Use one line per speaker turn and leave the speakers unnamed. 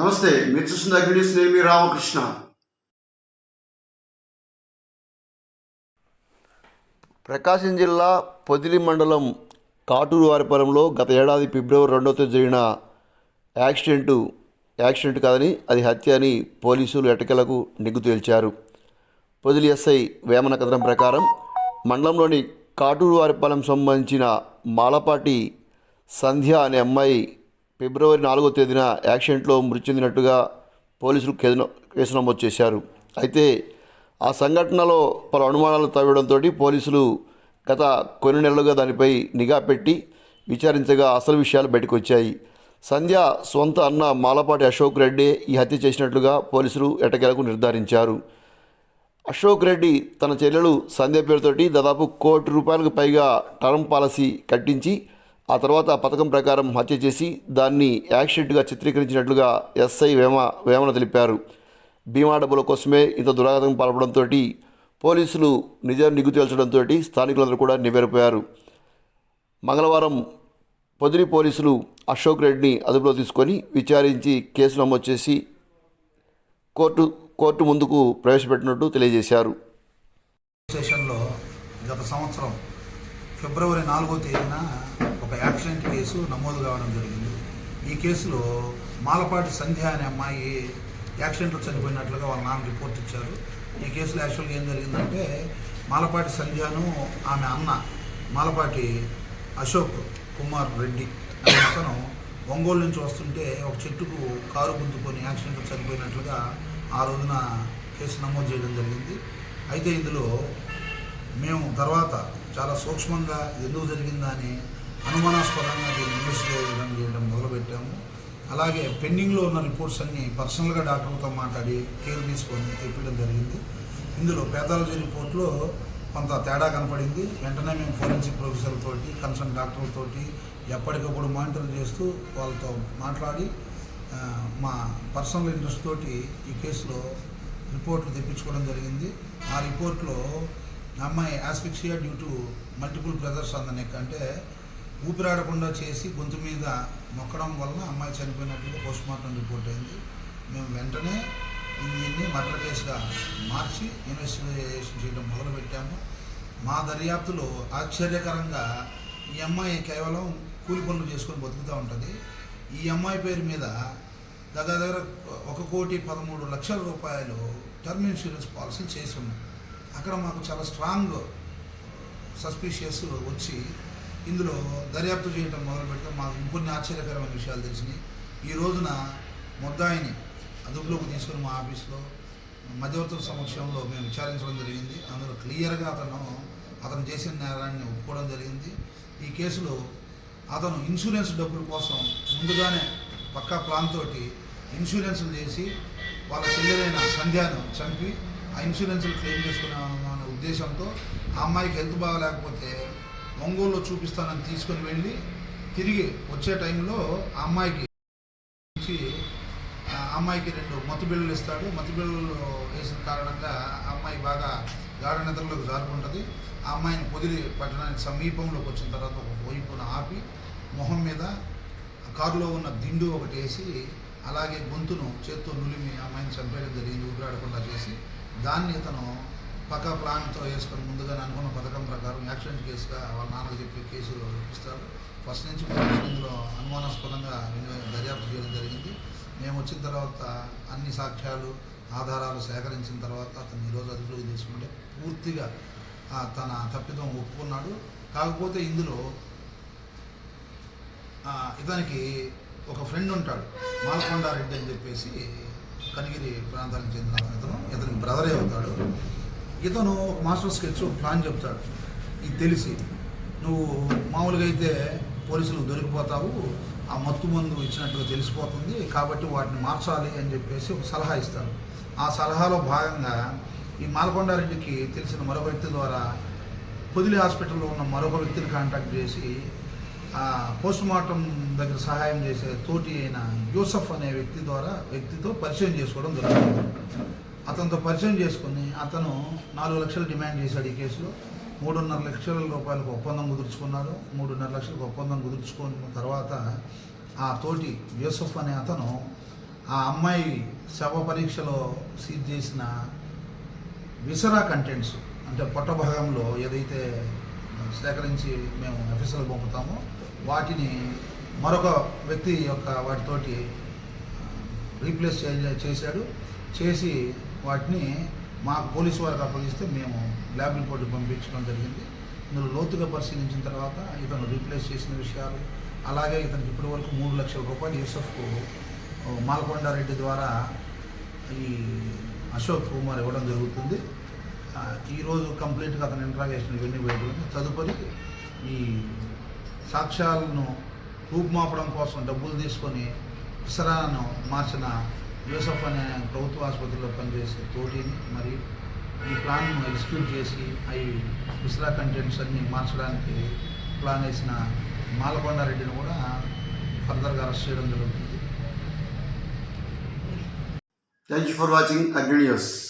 నమస్తే మీరు చూస్తున్న అగ్నిస్ నేను మీ రామకృష్ణ.
ప్రకాశం జిల్లా పొదిలి మండలం కాటూరు వారిపురంలో గత ఏడాది ఫిబ్రవరి రెండవ తేదీ జరిగిన యాక్సిడెంటు యాక్సిడెంట్ కాదని అది హత్య అని పోలీసులు ఎటకెలకు నిగ్గు తేల్చారు. పొదిలి ఎస్ఐ వేమన కథనం ప్రకారం మండలంలోని కాటూరు వారిపాలెం సంబంధించిన మాలపాటి సంధ్య అనే అమ్మాయి ఫిబ్రవరి నాలుగో తేదీన యాక్సిడెంట్లో మృతి చెందినట్టుగా పోలీసులు కేసు కేసు నమోదు చేశారు. అయితే ఆ సంఘటనలో పలు అనుమానాలు తవ్వడంతో పోలీసులు గత కొన్ని నెలలుగా దానిపై నిఘా పెట్టి విచారించగా అసలు విషయాలు బయటకు వచ్చాయి. సంధ్య సొంత అన్న మాలపాటి అశోక్ రెడ్డి ఈ హత్య చేసినట్లుగా పోలీసులు ఎటకెలకు నిర్ధారించారు. అశోక్ రెడ్డి తన చెల్లెలు సంధ్య పేరుతోటి దాదాపు కోటి రూపాయలకు పైగా టర్మ్ పాలసీ కట్టించి ఆ తర్వాత ఆ పథకం ప్రకారం హత్య చేసి దాన్ని యాక్సిడెంట్గా చిత్రీకరించినట్లుగా ఎస్ఐ వేమ వేమన తెలిపారు. బీమా డబ్బుల కోసమే ఇంత దురాగతం పాల్పడంతో పోలీసులు నిజాన్ని నిగ్గు తేల్చడంతో స్థానికులందరూ కూడా నివ్వెరపోయారు. మంగళవారం పొదిలి పోలీసులు అశోక్ రెడ్డిని అదుపులో తీసుకొని విచారించి కేసు నమోదు చేసి కోర్టు కోర్టు ముందుకు ప్రవేశపెట్టినట్టు తెలియజేశారు.
స్టేషన్లో గత సంవత్సరం ఫిబ్రవరి నాలుగో తేదీన ఒక యాక్సిడెంట్ కేసు నమోదు కావడం జరిగింది. ఈ కేసులో మాలపాటి సంధ్య అనే అమ్మాయి యాక్సిడెంట్లో చనిపోయినట్లుగా వాళ్ళ నాన్న రిపోర్ట్ ఇచ్చారు. ఈ కేసులో యాక్చువల్గా ఏం జరిగిందంటే మాలపాటి సంధ్యను ఆమె అన్న మాలపాటి అశోక్ కుమార్ రెడ్డి అనే అతను ఒంగోలు నుంచి వస్తుంటే ఒక చెట్టుకు కారు గుద్దుకొని యాక్సిడెంట్లో చనిపోయినట్లుగా ఆ రోజున కేసు నమోదు చేయడం జరిగింది. అయితే ఇందులో మేము తర్వాత చాలా సూక్ష్మంగా ఎందుకు జరిగిందా అని అనుమానాస్పదంగా దీన్ని ఇన్వెస్టిగేషన్ చేయడం మొదలుపెట్టాము. అలాగే పెండింగ్లో ఉన్న రిపోర్ట్స్ అన్నీ పర్సనల్గా డాక్టర్లతో మాట్లాడి కేర్ తీసుకొని తెప్పించడం జరిగింది. ఇందులో పేథాలజీ రిపోర్ట్లో కొంత తేడా కనపడింది. వెంటనే మేము ఫోరెన్సిక్ ప్రొఫెసర్ కన్సర్న్ డాక్టర్లతోటి ఎప్పటికప్పుడు మానిటర్ చేస్తూ వాళ్ళతో మాట్లాడి మా పర్సనల్ ఇంట్రెస్ట్ తోటి ఈ కేసులో రిపోర్ట్లు తెప్పించుకోవడం జరిగింది. ఆ రిపోర్ట్లో అమ్మాయి asphyxia due to multiple pressures on the neck అంటే ఊపిరాడకుండా చేసి గొంతు మీద మొక్కడం వలన అమ్మాయి చనిపోయినట్లుగా పోస్ట్ మార్టం రిపోర్ట్ అయింది. మేము వెంటనే దీన్ని మర్డర్ కేసుగా మార్చి ఇన్వెస్టిగేషన్ చేయడం మొదలుపెట్టాము. మా దర్యాప్తులో ఆశ్చర్యకరంగా ఈ అమ్మాయి కేవలం కూలి పనులు చేసుకొని బతుకుతూ ఉంటుంది. ఈ అమ్మాయి పేరు మీద దగ్గర దగ్గర ఒక కోటి పదమూడు లక్షల రూపాయలు టర్మ్ ఇన్సూరెన్స్ పాలసీ చేసి ఉన్నాం. అక్కడ మాకు చాలా స్ట్రాంగ్ సస్పీషియస్ వచ్చి ఇందులో దర్యాప్తు చేయడం మొదలు మాకు ఇంకొన్ని ఆశ్చర్యకరమైన విషయాలు తెలిసినాయి. ఈ రోజున ముద్దాయిని అదుపులోకి తీసుకుని మా ఆఫీస్లో మధ్యవర్తుల సమక్షంలో మేము విచారించడం జరిగింది. అందులో క్లియర్గా అతను అతను చేసిన నేరాన్ని ఒప్పుకోవడం జరిగింది. ఈ కేసులో అతను ఇన్సూరెన్స్ డబ్బుల కోసం ముందుగానే పక్కా ప్లాన్ తోటి ఇన్సూరెన్స్లు చేసి వాళ్ళ చెల్లెలైన సంధ్యాను చంపి ఆ ఇన్సూరెన్స్లు క్లెయిమ్ చేసుకునే ఉద్దేశంతో ఆ అమ్మాయికి హెల్త్ బాగాలేకపోతే ఒంగోలులో చూపిస్తానని తీసుకొని వెళ్ళి తిరిగి వచ్చే టైంలో ఆ అమ్మాయికి అమ్మాయికి రెండు మత్తు బిళ్ళలు ఇస్తాడు. మత్తు బిళ్ళలు వేసిన కారణంగా ఆ అమ్మాయి బాగా గాఢ నిద్రలోకి జారుకుంటుంది. ఆ అమ్మాయిని పొదిలి పట్టణానికి సమీపంలోకి వచ్చిన తర్వాత ఒక వైపున ఆపి మొహం మీద కారులో ఉన్న దిండు ఒకటి వేసి అలాగే గొంతును చేత్తో నులిమి అమ్మాయిని చంపేయడం జరిగింది. ఊపిరాడకుండా చేసి దాన్ని ఇతను పక్కా ప్లాన్తో వేసుకొని ముందుగానే అనుకున్న పథకం ప్రకారం యాక్సిడెంట్ కేసుగా వాళ్ళ నాన్నకు చెప్పి కేసు ఇస్తారు ఫస్ట్ నుంచి ఇందులో అనుమానాస్పదంగా దర్యాప్తు చేయడం జరిగింది. మేము వచ్చిన తర్వాత అన్ని సాక్ష్యాలు ఆధారాలు సేకరించిన తర్వాత అతను ఈరోజు అదుపులోకి తీసుకుంటే పూర్తిగా తన తప్పిదం ఒప్పుకున్నాడు. కాకపోతే ఇందులో ఇతనికి ఒక ఫ్రెండ్ ఉంటాడు మాలకొండారెడ్డి అని చెప్పేసి కనిగిరి ప్రాంతానికి చెందిన ఇతను ఇతనికి బ్రదరే అవుతాడు. ఇతను ఒక మాస్టర్ స్కెచ్ ఒక ప్లాన్ చెప్తాడు. ఇది తెలిసి. నువ్వు మామూలుగా అయితే పోలీసులు దొరికిపోతావు. ఆ మత్తు మందు ఇచ్చినట్టుగా తెలిసిపోతుంది. కాబట్టి వాటిని మార్చాలి అని చెప్పేసి ఒక సలహా ఇస్తాడు. ఆ సలహాలో భాగంగా ఈ మాలకొండారెడ్డికి తెలిసిన మరొక వ్యక్తి ద్వారా పొదిలి హాస్పిటల్లో ఉన్న మరొక వ్యక్తిని కాంటాక్ట్ చేసి ఆ పోస్ట్ మార్టం దగ్గర సహాయం చేసే తోటి అయిన యూసఫ్ అనే వ్యక్తి ద్వారా వ్యక్తితో పరిచయం చేసుకోవడం జరుగుతుంది. అతనితో పరిచయం చేసుకుని అతను నాలుగు లక్షలు డిమాండ్ చేశాడు ఈ కేసులో. మూడున్నర లక్షల రూపాయలకు ఒప్పందం కుదుర్చుకున్నారు మూడున్నర లక్షలకు ఒప్పందం కుదుర్చుకున్న తర్వాత ఆ తోటి యూసఫ్ అనే అతను ఆ అమ్మాయి శవ పరీక్షలో సీజ్ చేసిన విసరా కంటెంట్స్ అంటే పొట్ట భాగంలో ఏదైతే సేకరించి మేము ఆఫీసులకు పంపుతామో వాటిని మరొక వ్యక్తి యొక్క వాటితోటి రీప్లేస్ చే- చేశాడు. చేసి వాటిని మా పోలీసు వారికి అప్పగిస్తే మేము ల్యాబ్ రిపోర్ట్ పంపించడం జరిగింది. ఇందులో లోతుగా పరిశీలించిన తర్వాత ఇతను రీప్లేస్ చేసిన విషయాలు అలాగే ఇతనికి ఇప్పటి వరకు మూడు లక్షల రూపాయలు యూసఫ్కు మాల్కొండారెడ్డి ద్వారా ఈ అశోక్ కుమార్ ఇవ్వడం జరుగుతుంది. ఈరోజు కంప్లీట్గా అతని ఇంట్రాగేషన్ ఇవన్నీ పెట్టుకుంది తదుపరి ఈ సాక్ష్యాలను రూపుమాపడం కోసం డబ్బులు తీసుకొని ఇసరాను మార్చిన యూసఫ్ అనే ప్రభుత్వ ఆసుపత్రిలో పనిచేసే తోటిని మరి ఈ ప్లాన్ను ఎగ్జిక్యూట్ చేసి అవి ఇస్రా కంటెంట్స్ అన్ని మార్చడానికి ప్లాన్ వేసిన మాలకొండారెడ్డిని కూడా ఫర్దర్గా అరెస్ట్ చేయడం జరుగుతుంది.
Thank you for watching Agni news